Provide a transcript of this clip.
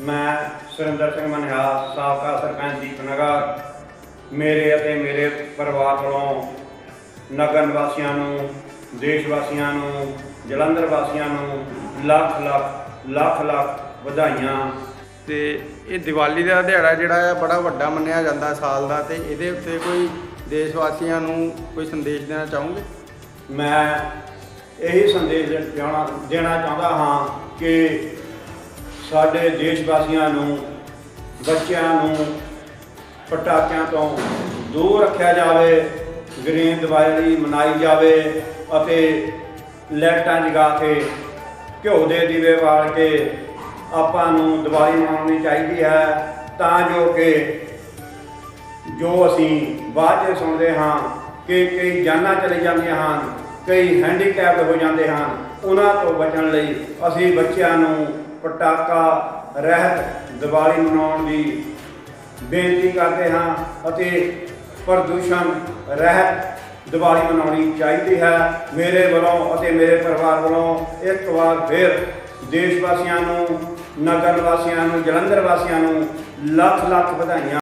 ਮੈਂ ਸੁਰਿੰਦਰ ਸਿੰਘ ਮਨਿਹਾਸ ਸਾਬਕਾ ਸਰਪੰਚ ਦੀਪਨਗਰ ਮੇਰੇ ਅਤੇ ਮੇਰੇ ਪਰਿਵਾਰ ਵੱਲੋਂ ਨਗਰ ਨਿਵਾਸੀਆਂ ਨੂੰ ਦੇਸ਼ ਵਾਸੀਆਂ ਨੂੰ ਜਲੰਧਰ ਵਾਸੀਆਂ ਨੂੰ ਲੱਖ ਲੱਖ ਲੱਖ ਲੱਖ ਵਧਾਈਆਂ। ਤੇ ਇਹ ਦੀਵਾਲੀ ਦਾ ਦਿਹਾੜਾ ਜਿਹੜਾ ਆ ਬੜਾ ਵੱਡਾ ਮੰਨਿਆ ਜਾਂਦਾ ਸਾਲ ਦਾ। ਤੇ ਇਹਦੇ ਉੱਤੇ ਕੋਈ ਦੇਸ਼ ਵਾਸੀਆਂ ਨੂੰ ਕੋਈ ਸੰਦੇਸ਼ ਦੇਣਾ ਚਾਹੋਗੇ? ਮੈਂ ਇਹੀ ਸੰਦੇਸ਼ ਦੇਣਾ ਚਾਹੁੰਦਾ ਹਾਂ ਕਿ ਸਾਡੇ ਦੇਸ਼ ਵਾਸੀਆਂ ਨੂੰ, ਬੱਚਿਆਂ ਨੂੰ, ਪਟਾਕਿਆਂ ਤੋਂ ਦੂਰ ਰੱਖਿਆ ਜਾਵੇ, ਗ੍ਰੀਨ ਦੀਵਾਲੀ ਮਨਾਈ ਜਾਵੇ ਅਤੇ ਲਾਈਟਾਂ ਜਗਾ ਕੇ, ਘਿਓ ਦੇ ਦੀਵੇ ਬਾਲ ਕੇ ਆਪਾਂ ਨੂੰ ਦੀਵਾਲੀ ਮਨਾਉਣੀ ਚਾਹੀਦੀ ਹੈ, ਤਾਂ ਜੋ ਕਿ ਜੋ ਅਸੀਂ ਬਾਅਦ 'ਚ ਸੁਣਦੇ ਹਾਂ ਕਿ ਕਈ ਜਾਨਾਂ ਚਲੇ ਜਾਂਦੀਆਂ ਹਨ, ਕਈ ਹੈਂਡੀਕੈਪਡ ਹੋ ਜਾਂਦੇ ਹਨ, ਉਹਨਾਂ ਤੋਂ ਬਚਣ ਲਈ ਅਸੀਂ ਬੱਚਿਆਂ ਨੂੰ ਪਟਾਕਾ ਰਹਿਤ ਦੀਵਾਲੀ ਮਨਾਉਣ ਦੀ ਬੇਨਤੀ ਕਰਦੇ ਹਾਂ ਅਤੇ ਪ੍ਰਦੂਸ਼ਣ ਰਹਿਤ ਦੀਵਾਲੀ ਮਨਾਉਣੀ ਚਾਹੀਦੀ ਹੈ। ਮੇਰੇ ਵੱਲੋਂ ਅਤੇ ਮੇਰੇ ਪਰਿਵਾਰ ਵੱਲੋਂ ਇੱਕ ਵਾਰ ਫਿਰ ਦੇਸ਼ ਵਾਸੀਆਂ ਨੂੰ, ਨਗਰ ਵਾਸੀਆਂ ਨੂੰ, ਜਲੰਧਰ ਵਾਸੀਆਂ ਨੂੰ ਲੱਖ ਲੱਖ ਵਧਾਈਆਂ।